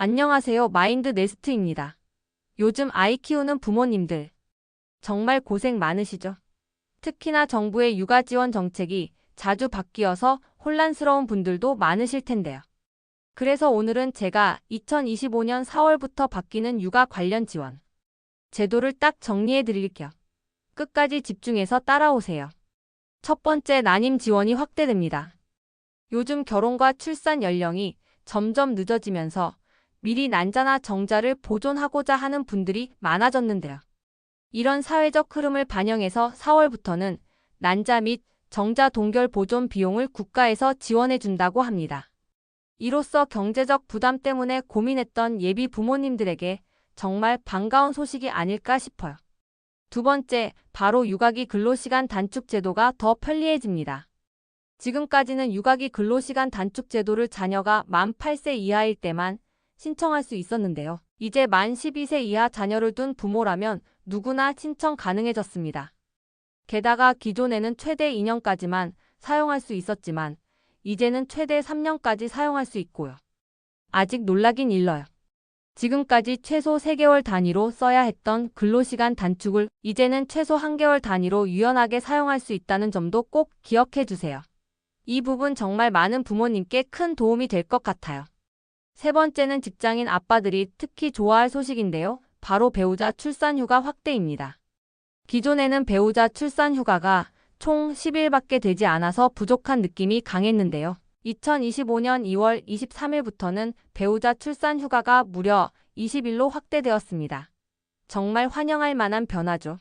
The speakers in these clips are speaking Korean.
안녕하세요. 마인드 네스트입니다. 요즘 아이 키우는 부모님들 정말 고생 많으시죠? 특히나 정부의 육아 지원 정책이 자주 바뀌어서 혼란스러운 분들도 많으실 텐데요. 그래서 오늘은 제가 2025년 4월부터 바뀌는 육아 관련 지원 제도를 딱 정리해 드릴게요. 끝까지 집중해서 따라오세요. 첫 번째 난임 지원이 확대됩니다. 요즘 결혼과 출산 연령이 점점 늦어지면서 미리 난자나 정자를 보존하고자 하는 분들이 많아졌는데요. 이런 사회적 흐름을 반영해서 4월부터는 난자 및 정자 동결 보존 비용을 국가에서 지원해 준다고 합니다. 이로써 경제적 부담 때문에 고민했던 예비 부모님들에게 정말 반가운 소식이 아닐까 싶어요. 두 번째, 바로 육아기 근로시간 단축 제도가 더 편리해집니다. 지금까지는 육아기 근로시간 단축 제도를 자녀가 만 8세 이하일 때만 신청할 수 있었는데요. 이제 만 12세 이하 자녀를 둔 부모라면 누구나 신청 가능해졌습니다. 게다가 기존에는 최대 2년까지만 사용할 수 있었지만 이제는 최대 3년까지 사용할 수 있고요. 아직 놀라긴 일러요. 지금까지 최소 3개월 단위로 써야 했던 근로시간 단축을 이제는 최소 1개월 단위로 유연하게 사용할 수 있다는 점도 꼭 기억해 주세요. 이 부분 정말 많은 부모님께 큰 도움이 될 것 같아요. 세 번째는 직장인 아빠들이 특히 좋아할 소식인데요. 바로 배우자 출산 휴가 확대입니다. 기존에는 배우자 출산 휴가가 총 10일밖에 되지 않아서 부족한 느낌이 강했는데요. 2025년 2월 23일부터는 배우자 출산 휴가가 무려 20일로 확대되었습니다. 정말 환영할 만한 변화죠.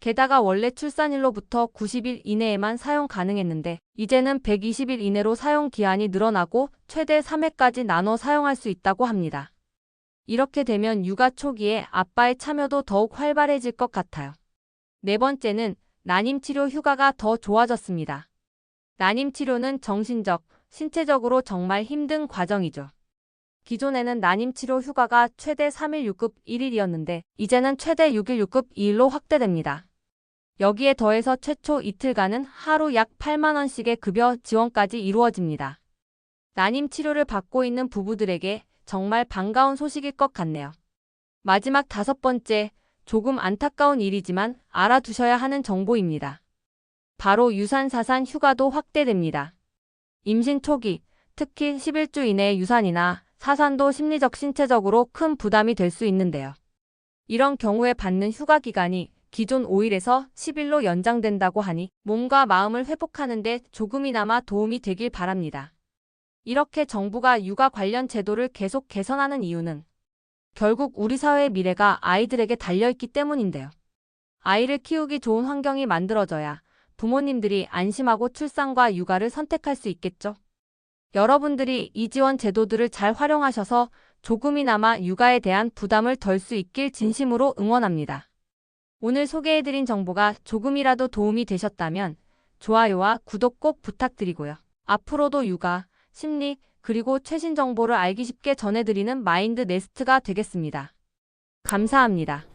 게다가 원래 출산일로부터 90일 이내에만 사용 가능했는데 이제는 120일 이내로 사용 기한이 늘어나고 최대 3회까지 나눠 사용할 수 있다고 합니다. 이렇게 되면 육아 초기에 아빠의 참여도 더욱 활발해질 것 같아요. 네 번째는 난임 치료 휴가가 더 좋아졌습니다. 난임 치료는 정신적, 신체적으로 정말 힘든 과정이죠. 기존에는 난임 치료 휴가가 최대 3일 6급 1일이었는데 이제는 최대 6일 6급 2일로 확대됩니다. 여기에 더해서 최초 이틀간은 하루 약 8만 원씩의 급여 지원까지 이루어집니다. 난임 치료를 받고 있는 부부들에게 정말 반가운 소식일 것 같네요. 마지막 다섯 번째, 조금 안타까운 일이지만 알아두셔야 하는 정보입니다. 바로 유산사산 휴가도 확대됩니다. 임신 초기, 특히 11주 이내의 유산이나 사산도 심리적 신체적으로 큰 부담이 될 수 있는데요. 이런 경우에 받는 휴가 기간이 기존 5일에서 10일로 연장된다고 하니 몸과 마음을 회복하는 데 조금이나마 도움이 되길 바랍니다. 이렇게 정부가 육아 관련 제도를 계속 개선하는 이유는 결국 우리 사회의 미래가 아이들에게 달려있기 때문인데요. 아이를 키우기 좋은 환경이 만들어져야 부모님들이 안심하고 출산과 육아를 선택할 수 있겠죠. 여러분들이 이 지원 제도들을 잘 활용하셔서 조금이나마 육아에 대한 부담을 덜 수 있길 진심으로 응원합니다. 오늘 소개해드린 정보가 조금이라도 도움이 되셨다면 좋아요와 구독 꼭 부탁드리고요. 앞으로도 육아, 심리, 그리고 최신 정보를 알기 쉽게 전해드리는 마인드 네스트가 되겠습니다. 감사합니다.